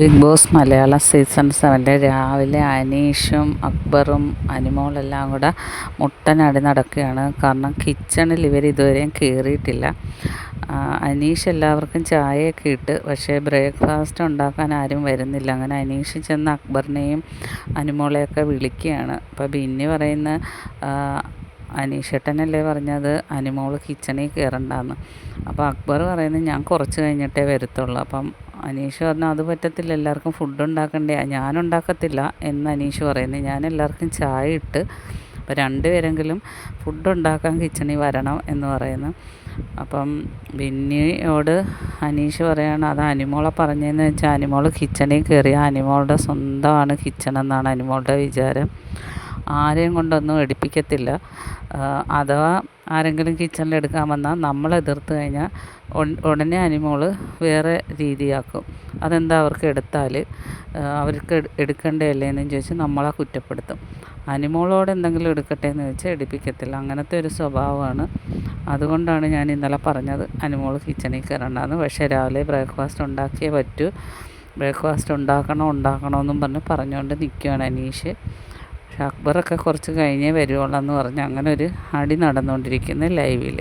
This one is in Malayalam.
ബിഗ് ബോസ് മലയാളം സീസൺ സെവന്റെ രാവിലെ അനീഷും അക്ബറും അനിമോളെല്ലാം കൂടെ മുട്ടനടി നടക്കുകയാണ്. കാരണം കിച്ചണിൽ ഇവർ ഇതുവരെയും കയറിയിട്ടില്ല അനീഷ് എല്ലാവർക്കും ചായയൊക്കെ ഇട്ട് പക്ഷേ ബ്രേക്ക്ഫാസ്റ്റ് ഉണ്ടാക്കാൻ ആരും വരുന്നില്ല. അങ്ങനെ അനീഷ് ചെന്ന് അക്ബറിനെയും അനിമോളെയൊക്കെ വിളിക്കുകയാണ്. അപ്പോൾ ബിന്നി പറയുന്ന അനീഷേട്ടനല്ലേ പറഞ്ഞത്? അനിമോൾ കിച്ചണിൽ കയറണ്ടെന്ന്. അപ്പോൾ അക്ബർ പറയുന്നത് ഞാൻ കുറച്ച് കഴിഞ്ഞിട്ടേ വരത്തുള്ളൂ. അപ്പം അനീഷ് പറഞ്ഞു അത് പറ്റത്തില്ല എല്ലാവർക്കും ഫുഡ് ഉണ്ടാക്കണ്ടേ. ഞാൻ ഉണ്ടാക്കത്തില്ല എന്ന് അനീഷ് പറയുന്നത്. ഞാൻ എല്ലാവർക്കും ചായ ഇട്ട് അപ്പോൾ രണ്ടുപേരെങ്കിലും ഫുഡ് ഉണ്ടാക്കാൻ കിച്ചണിൽ വരണം എന്ന് പറയുന്നു. അപ്പം ബിന്നിയോട് അനീഷ് പറയാണ് അത് അനിമോളെ പറഞ്ഞതെന്ന് വെച്ചാൽ അനിമോൾ കിച്ചണിൽ കയറിയ അനിമോളുടെ സ്വന്തമാണ് കിച്ചൺ എന്നാണ് അനിമോളുടെ വിചാരം. ആരെയും കൊണ്ടൊന്നും എടുപ്പിക്കത്തില്ല. അഥവാ ആരെങ്കിലും കിച്ചണിൽ എടുക്കാൻ വന്നാൽ നമ്മൾ എതിർത്ത് കഴിഞ്ഞാൽ ഉടനെ അനിമോൾ വേറെ രീതിയാക്കും. അതെന്താ അവർക്ക് എടുത്താൽ അവർക്ക് എടുക്കേണ്ടതല്ലേ എന്നും ചോദിച്ച് നമ്മളെ കുറ്റപ്പെടുത്തും. അനിമോളോട് എന്തെങ്കിലും എടുക്കട്ടെ എന്ന് ചോദിച്ചാൽ എടുപ്പിക്കത്തില്ല. അങ്ങനത്തെ ഒരു സ്വഭാവമാണ്. അതുകൊണ്ടാണ് ഞാൻ ഇന്നലെ പറഞ്ഞത് അനിമോൾ കിച്ചണിൽ കയറണ്ടെന്ന്. പക്ഷേ രാവിലെ ബ്രേക്ക്ഫാസ്റ്റ് ഉണ്ടാക്കിയേ പറ്റൂ. ബ്രേക്ക്ഫാസ്റ്റ് ഉണ്ടാക്കണോ ഉണ്ടാക്കണമെന്നും പറഞ്ഞ് പറഞ്ഞുകൊണ്ട് നിൽക്കുകയാണ് അനീഷ്. പക്ഷെ അക്ബറൊക്കെ കുറച്ച് കഴിഞ്ഞേ വരുവുള്ളൂ എന്ന് പറഞ്ഞ് അങ്ങനെ ഒരു അടി നടന്നുകൊണ്ടിരിക്കുന്നു ലൈവിൽ